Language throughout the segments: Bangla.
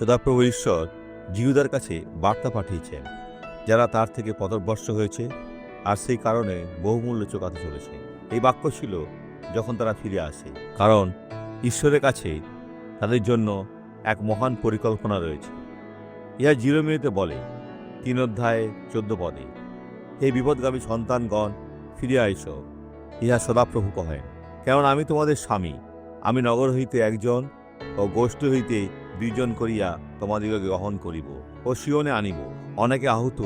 সদাপ্রভু ঈশ্বর জিহুদার কাছে বার্তা পাঠিয়েছেন, যারা তার থেকে পদভ্রষ্ট হয়েছে আর সেই কারণে বহুমূল্য চোকাতে চলেছে। এই বাক্য ছিল যখন তারা ফিরে আসে, কারণ ঈশ্বরের কাছে তাদের জন্য এক মহান পরিকল্পনা রয়েছে। ইহা জিরো মিনিটে বলে, তিন অধ্যায়ে চোদ্দ পদে এই বিপদগামী সন্তানগণ, ফিরে আইস। ইহা সদাপ্রভু কহেন, কেননা আমি তোমাদের স্বামী, আমি নগর হইতে একজন ও গোষ্ঠ হইতে দুইজন করিয়া তোমাদিগকে গ্রহণ করিব ও শিওনে আনিব। অনেকে আহত,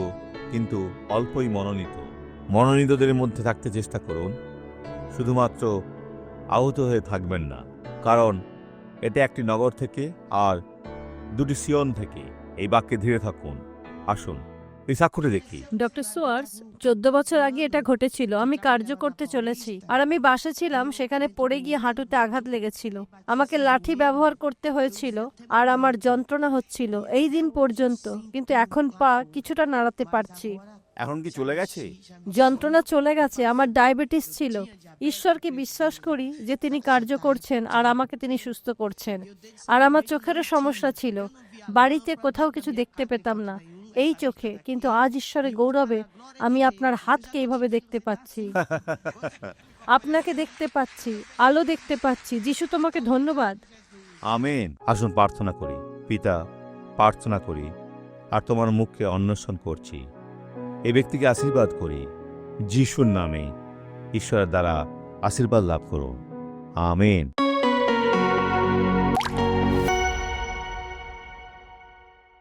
কিন্তু অল্পই মনোনীত। মনোনীতদের মধ্যে থাকতে চেষ্টা করুন। শুধুমাত্র আহত হয়ে থাকবেন না, কারণ এটা একটি নগর থেকে আর দুটি সিয়ন থেকে। এই বাক্যে ধীরে থাকুন। আসুন। এই দেখি। ডক্টর সুয়ার্স চোদ্দ বছর আগে এটা ঘটেছিল। আমি কার্য করতে চলেছি। আর আমি বাসে ছিলাম সেখানে পড়ে গিয়ে হাঁটুতে আঘাত লেগেছিল। আমাকে লাঠি ব্যবহার করতে হয়েছিল আর আমার যন্ত্রণা হচ্ছিল এই দিন পর্যন্ত। কিন্তু এখন পা কিছুটা নাড়াতে পারছি। এখন কি চলে গেছে? যন্ত্রণা চলে গেছে আমার ডায়াবেটিস ছিল। ঈশ্বরকে বিশ্বাস করি যে তিনি কার্য করছেন আর আমাকে তিনি সুস্থ করছেন। আর আমার চোখেরও সমস্যা ছিল। বাড়িতে কোথাও কিছু দেখতে পেতাম না। এই চোখে, কিন্তু আজ ঈশ্বরের গৌরবে আমি আপনার হাতকে এইভাবে দেখতে পাচ্ছি। আপনাকে দেখতে পাচ্ছি, আলো দেখতে পাচ্ছি। যিশু তোমাকে ধন্যবাদ। আমেন। আসুন প্রার্থনা করি। পিতা, প্রার্থনা করি আর তোমার মুখকে অন্বেষণ করছি। এই ব্যক্তিকে আশীর্বাদ করি। যিশুর নামে ঈশ্বরের দ্বারা আশীর্বাদ লাভ করুন। আমেন।